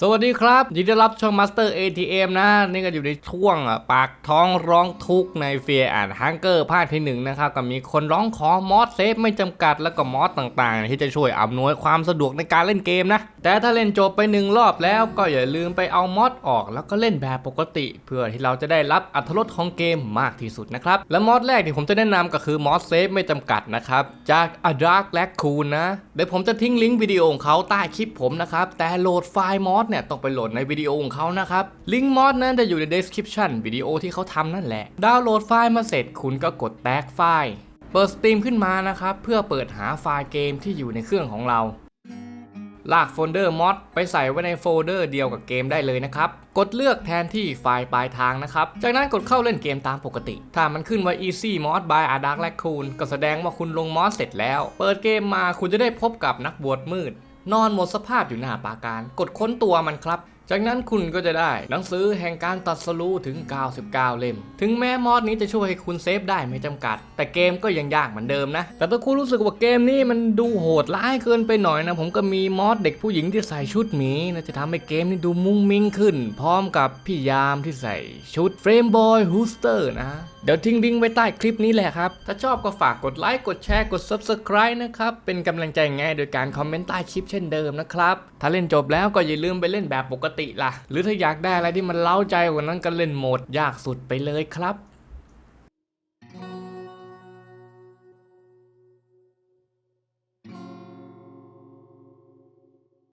สวัสดีครับยินดีรับช่อง Master ATM นะ นี่ก็อยู่ในช่วงอะปากท้องร้องทุกข์ในเฟียอ่านฮังเกอร์ภาคที่หนึ่งนะครับก็มีคนร้องขอมอสเซฟไม่จำกัดแล้วก็มอสต่างๆ ที่จะช่วยอำนวยความสะดวกในการเล่นเกมนะ แต่ถ้าเล่นจบไปหนึ่งรอบแล้วก็อย่าลืมไปเอามอสออก แล้วก็เล่นแบบปกติ เพื่อที่เราจะได้รับอรรรสของเกมมากที่สุดนะครับและมอสแรกที่ผมจะแนะนำก็คือมอสเซฟไม่จำกัดนะครับจาก A Dark l a c c o o n นะเดี๋ยวผมจะทิ้งลิงก์วิดีโอของเขาใต้คลิปผมนะครับแต่โหลดไฟล์มอสเนี่ยต้องไปโหลดในวิดีโอของเขานะครับลิงก์มอสนั้นจะอยู่ใน description วิดีโอที่เขาทำนั่นแหละ ดาวน์โหลดไฟล์มาเสร็จคุณก็กดแตกไฟล์เปิด Steam ขึ้นมานะครับเพื่อเปิดหาไฟล์เกมที่อยู่ในเครื่องของเรา ลากโฟลเดอร์มอดไปใส่ไว้ในโฟลเดอร์เดียวกับเกมได้เลยนะครับ กดเลือกแทนที่ไฟล์ปลายทางนะครับ จากนั้นกดเข้าเล่นเกมตามปกติ ถ้ามันขึ้นว่า Easy Mod by a Dark Raccoon ก็แสดงว่าคุณลงมอสเสร็จแล้ว เปิดเกมมาคุณจะได้พบกับนักบวชมืด นอนหมดสภาพอยู่หน้าปาการ กดค้นตัวมันครับจากนั้นคุณก็จะได้หนังสือแห่งการตัดสรู้ถึง 99 เล่ม ถึงแม้มอดนี้จะช่วยให้คุณเซฟได้ไม่จำกัด แต่เกมก็ยังยากเหมือนเดิมนะ แต่ถ้าคุณรู้สึกว่าเกมนี้มันดูโหดร้ายเกินไปหน่อยนะ ผมก็มีมอดเด็กผู้หญิงที่ใส่ชุดหมีนะจะทำให้เกมนี้ดูมุ้งมิ้งขึ้น พร้อมกับพี่ยามที่ใส่ชุดเฟรมบอยฮูสเตอร์นะเดี๋ยวทิ้งลิงก์ไว้ใต้คลิปนี้แหละครับ ถ้าชอบก็ฝากกดไลค์ กดแชร์ กด Subscribe นะครับ เป็นกำลังใจง่ายโดยการคอมเมนต์ใต้คลิปเช่นเดิมนะครับ ถ้าเล่นจบแล้วก็อย่าลืมไปเล่นแบบปกติล่ะ หรือถ้าอยากได้อะไรที่มันเล้าใจกว่านั้นก็เล่นโหมดยากสุดไปเลยครับ